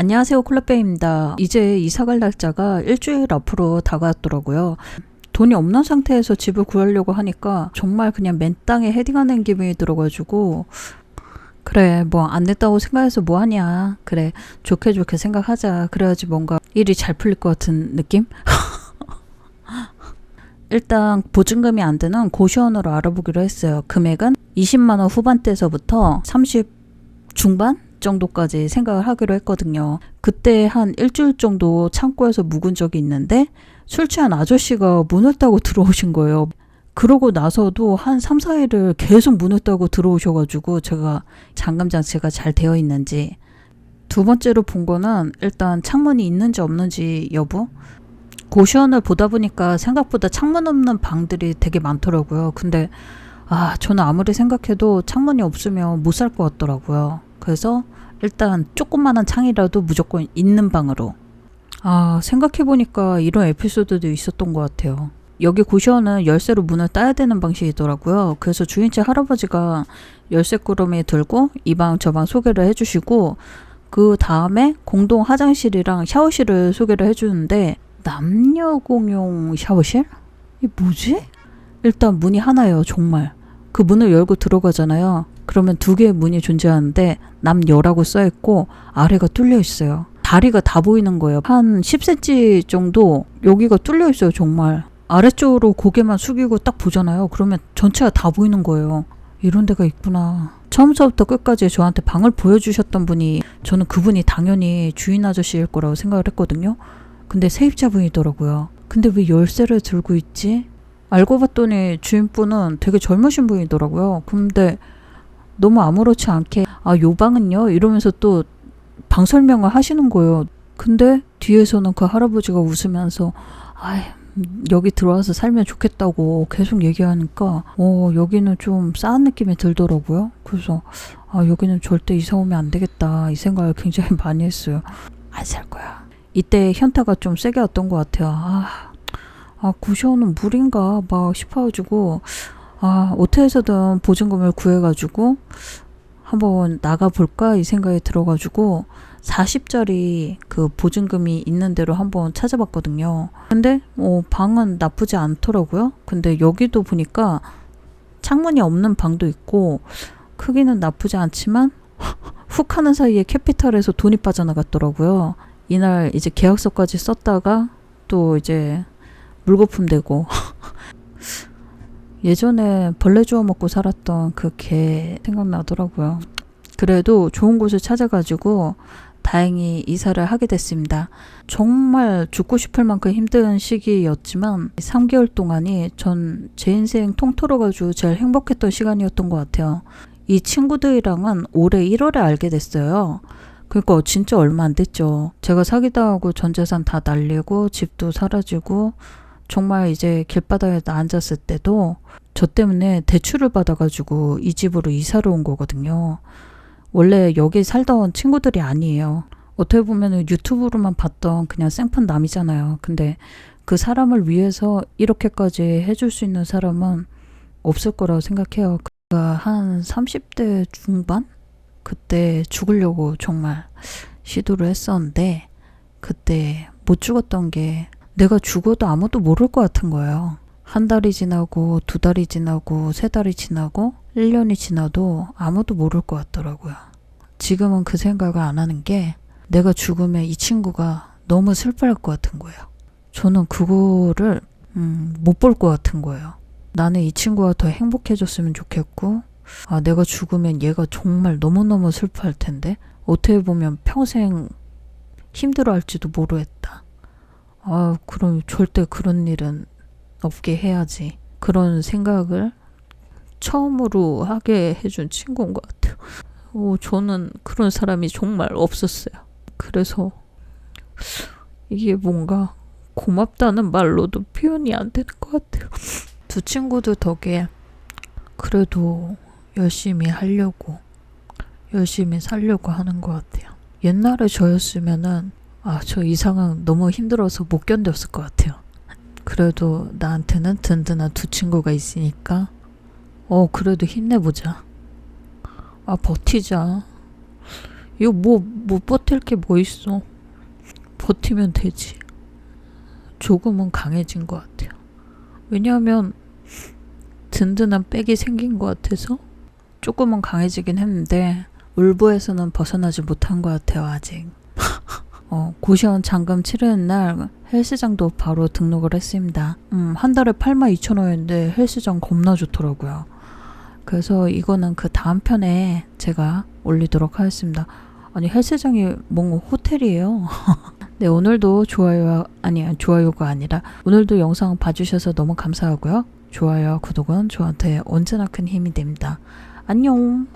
안녕하세요 콜라빼입니다. 이제 이사갈 날짜가 일주일 앞으로 다가왔더라고요. 돈이 없는 상태에서 집을 구하려고 하니까 정말 그냥 맨 땅에 헤딩하는 기분이 들어가지고 그래 뭐안 냈다고 생각해서 뭐하냐 그래 좋게 좋게 생각하자 그래야지 뭔가 일이 잘 풀릴 것 같은 느낌? 일단 보증금이 안 드는 고시원으로 알아보기로 했어요. 금액은 20만 원 후반대에서부터 30 중반 정도까지 생각을 하기로 했거든요. 그때 한 일주일 정도 창고에서 묵은 적이 있는데 술 취한 아저씨가 문을 따고 들어오신 거예요. 그러고 나서도 한 3, 4일을 계속 문을 따고 들어오셔가지고 제가 잠금 장치가 잘 되어 있는지 두 번째로 본 거는 일단 창문이 있는지 없는지 여부 고시원을 보다 보니까 생각보다 창문 없는 방들이 되게 많더라고요. 근데 아 저는 아무리 생각해도 창문이 없으면 못 살 것 같더라고요. 그래서 일단 조그마한 창이라도 무조건 있는 방으로 아 생각해보니까 이런 에피소드도 있었던 것 같아요. 여기 고시원은 열쇠로 문을 따야 되는 방식이더라고요. 그래서 주인집 할아버지가 열쇠 꾸러미 들고 이 방 저 방 소개를 해주시고 그 다음에 공동 화장실이랑 샤워실을 소개를 해주는데 남녀 공용 샤워실? 이 뭐지? 일단 문이 하나예요, 정말. 그 문을 열고 들어가잖아요. 그러면 두 개의 문이 존재하는데 남여라고 써 있고 아래가 뚫려 있어요. 다리가 다 보이는 거예요. 한 10cm 정도 여기가 뚫려 있어요, 정말. 아래쪽으로 고개만 숙이고 딱 보잖아요. 그러면 전체가 다 보이는 거예요. 이런 데가 있구나. 처음서부터 끝까지 저한테 방을 보여주셨던 분이 저는 그분이 당연히 주인 아저씨일 거라고 생각을 했거든요. 근데 세입자분이더라고요. 근데 왜 열쇠를 들고 있지? 알고 봤더니 주인분은 되게 젊으신 분이더라고요. 근데 너무 아무렇지 않게 아, 요 방은요? 이러면서 또 방 설명을 하시는 거예요. 근데 뒤에서는 그 할아버지가 웃으면서 아, 여기 들어와서 살면 좋겠다고 계속 얘기하니까 어, 여기는 좀 싸한 느낌이 들더라고요. 그래서 아, 여기는 절대 이사 오면 안 되겠다. 이 생각을 굉장히 많이 했어요. 안 살 거야. 이때 현타가 좀 세게 왔던 것 같아요. 아, 아, 구시원은 물인가 막 싶어가지고 아, 어떻게 해서든 보증금을 구해가지고 한번 나가볼까 이 생각이 들어가지고 40짜리 그 보증금이 있는 대로 한번 찾아봤거든요. 근데 뭐 방은 나쁘지 않더라고요. 근데 여기도 보니까 창문이 없는 방도 있고 크기는 나쁘지 않지만 훅 하는 사이에 캐피탈에서 돈이 빠져나갔더라고요. 이날 이제 계약서까지 썼다가 또 이제 물거품 되고 예전에 벌레 주워 먹고 살았던 그 개 생각나더라고요. 그래도 좋은 곳을 찾아가지고 다행히 이사를 하게 됐습니다. 정말 죽고 싶을 만큼 힘든 시기였지만 3개월 동안이 전 제 인생 통틀어 가지고 제일 행복했던 시간이었던 것 같아요. 이 친구들이랑은 올해 1월에 알게 됐어요. 그러니까 진짜 얼마 안 됐죠. 제가 사기당하고 전 재산 다 날리고 집도 사라지고 정말 이제 길바닥에 앉았을 때도 저 때문에 대출을 받아가지고 이 집으로 이사를 온 거거든요. 원래 여기 살던 친구들이 아니에요. 어떻게 보면 유튜브로만 봤던 그냥 생판 남이잖아요. 근데 그 사람을 위해서 이렇게까지 해줄 수 있는 사람은 없을 거라고 생각해요. 그가 한 30대 중반? 그때 죽으려고 정말 시도를 했었는데 그때 못 죽었던 게 내가 죽어도 아무도 모를 것 같은 거예요. 한 달이 지나고 두 달이 지나고 세 달이 지나고 1년이 지나도 아무도 모를 것 같더라고요. 지금은 그 생각을 안 하는 게 내가 죽으면 이 친구가 너무 슬퍼할 것 같은 거예요. 저는 그거를 음, 못볼 것 같은 거예요. 나는 이 친구가 더 행복해졌으면 좋겠고 아, 내가 죽으면 얘가 정말 너무너무 슬퍼할 텐데 어떻게 보면 평생 힘들어할지도 모르겠다. 아, 그럼 절대 그런 일은 없게 해야지. 그런 생각을 처음으로 하게 해준 친구인 것 같아요. 오, 저는 그런 사람이 정말 없었어요. 그래서 이게 뭔가 고맙다는 말로도 표현이 안 되는 것 같아요. 두 친구들 덕에 그래도 열심히 하려고 열심히 살려고 하는 것 같아요. 옛날에 저였으면은 아, 저 이 상황 너무 힘들어서 못 견뎠을 것 같아요. 그래도 나한테는 든든한 두 친구가 있으니까 어, 그래도 힘내보자. 아, 버티자. 이거 뭐, 뭐 버틸 게 뭐 있어. 버티면 되지. 조금은 강해진 것 같아요. 왜냐하면 든든한 백이 생긴 것 같아서 조금은 강해지긴 했는데 울보에서는 벗어나지 못한 것 같아요 아직. 어, 고시원 잔금 치르는 날 헬스장도 바로 등록을 했습니다. 음, 한 달에 82,000원인데 헬스장 겁나 좋더라고요. 그래서 이거는 그 다음 편에 제가 올리도록 하겠습니다. 아니 헬스장이 뭔가 호텔이에요. 네 오늘도 좋아요 아니 좋아요가 아니라 오늘도 영상 봐주셔서 너무 감사하고요. 좋아요 구독은 저한테 언제나 큰 힘이 됩니다. 안녕.